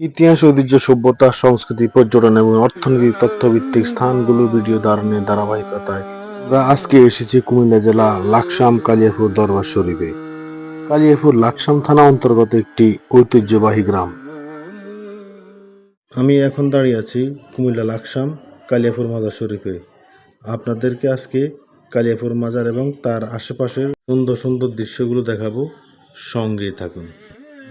ইতিহাস, ঐতিহ্য, সভ্যতা, সংস্কৃতি, পর্যটন এবং অর্থনীতি তথ্যভিত্তিক স্থানগুলো ভিডিও ধারণের ধারাবাহিকতায়। আমরা আজকে এসেছি কুমিল্লা জেলা লাকসাম কালিয়াপুর দরবার শরীফে। কালিয়াপুর লাকসাম থানা অন্তর্গত একটি ঐতিহ্যবাহী গ্রাম। আমি এখন দাঁড়িয়ে আছি কুমিল্লা লাকসাম কালিয়াপুর মাজার শরীফে। আপনাদেরকে আজকে কালিয়াপুর মাজার এবং তার আশেপাশের সুন্দর সুন্দর দৃশ্যগুলো দেখাবো। সঙ্গেই থাকুন।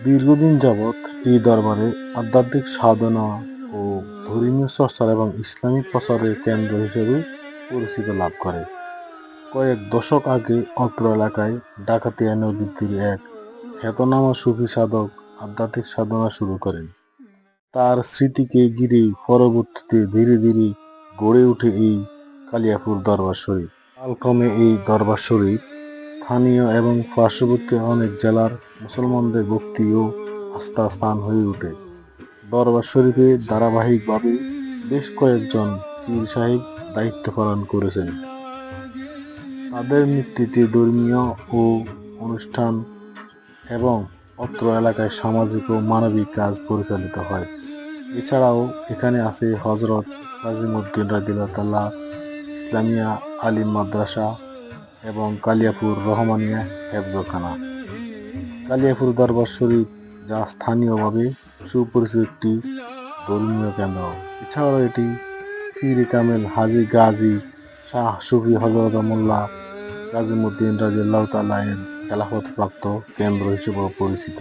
দীর্ঘদিন যাবৎ এই দরবারে আধ্যাত্মিক সাধনা ও ধর্মীয় চর্চার এবং ইসলামিক প্রচারের কেন্দ্র হিসেবে পরিচিতি লাভ করে। কয়েক দশক আগে অত্র এলাকায় ডাকাতিয়া নদীর তীরে এক খ্যাতনামা সুফি সাধক আধ্যাত্মিক সাধনা শুরু করেন। তার স্মৃতিকে ঘিরে পরবর্তীতে ধীরে ধীরে গড়ে ওঠে এই কালিয়াপুর দরবার শরীফ। কালক্রমে এই দরবার শরীফ স্থানীয় এবং পার্শ্ববর্তী অনেক জেলার মুসলমানদের ভক্তি ও আস্থা স্থান হয়ে ওঠে। দরবার শরীফে ধারাবাহিকভাবে বেশ কয়েকজন পীর সাহেব দায়িত্ব পালন করেছেন। তাদের নেতৃত্বে ধর্মীয় ও অনুষ্ঠান এবং অত্র এলাকায় সামাজিক ও মানবিক কাজ পরিচালিত হয়। এছাড়াও এখানে আছে হজরত নাজিমুদ্দিন রাদিল্লাহ ইসলামিয়া আলিম মাদ্রাসা এবং কালিয়াপুর রহমানিয়া হেফজখানা। কালিয়াপুর দরবার শরীফ, যা স্থানীয়ভাবে সুপরিচিত একটি ধর্মীয় কেন্দ্র। এছাড়াও এটি ফির কামেল হাজি গাজী শাহ সুফি হজরত মোল্লা গাজিমুদ্দিন রাজিল্লাহ তালায়ের খেলাফতপ্রাপ্ত কেন্দ্র হিসেবে পরিচিত।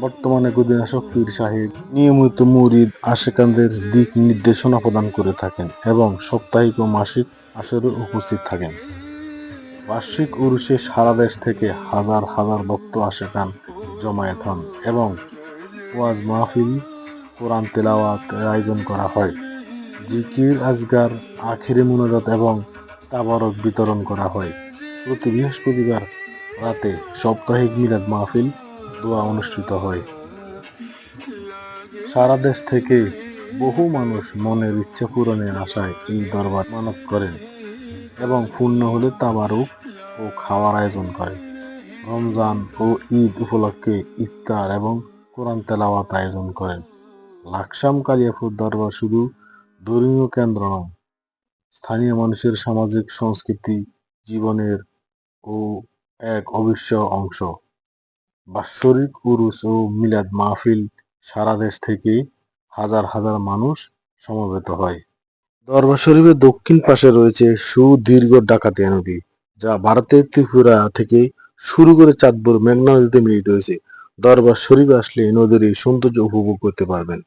বর্তমানে গুদিনাশক পীর সাহেব নিয়মিত মুরিদ আশেকানদের দিক নির্দেশনা প্রদান করে থাকেন এবং সাপ্তাহিক ও মাসিক আসরে উপস্থিত থাকেন। বার্ষিক উরুষে সারা দেশ থেকে হাজার হাজার ভক্ত আশেকান জমায়েত হন এবং ওয়াজ মাহফিল, কোরআন তেলাওয়াতের আয়োজন করা হয়। জিকির, আজগার, আখেরি মুনাজাত এবং তাবারক বিতরণ করা হয়। প্রতি বৃহস্পতিবার রাতে সাপ্তাহিক মিলাদ মাহফিল দোয়া অনুষ্ঠিত হয়। সারা দেশ থেকে বহু মানুষ মনের ইচ্ছা পূরণের আশায় এই দরবার মানব করেন। এবং পূর্ণ হলে তাবারুক ও খাওয়ার আয়োজন করে। রমজান ও ঈদ উপলক্ষে ইফতার এবং কোরআন তেলাওয়াত আয়োজন করেন। লাকসাম কালিয়াপুর দরবার শুধু ধর্মীয় কেন্দ্র নয়, স্থানীয় মানুষের সামাজিক, সংস্কৃতি, জীবনের ও এক অবিশ্ব অংশ। বাৎসরিক উরুস ও মিলাদ মাহফিল সারা দেশ থেকে হাজার হাজার মানুষ সমবেত হয়। দরবার শরীফের দক্ষিণ পাশে রয়েছে সুদীর্ঘ ডাকাতিয়া নদী, যা ভারতের ত্রিপুরা থেকে শুরু করে চাঁদপুর, মেঘনা নদীতে মিলিত হয়েছে। দরবার শরীফ আসলে নদীর এই সৌন্দর্য উপভোগ করতে পারবেন।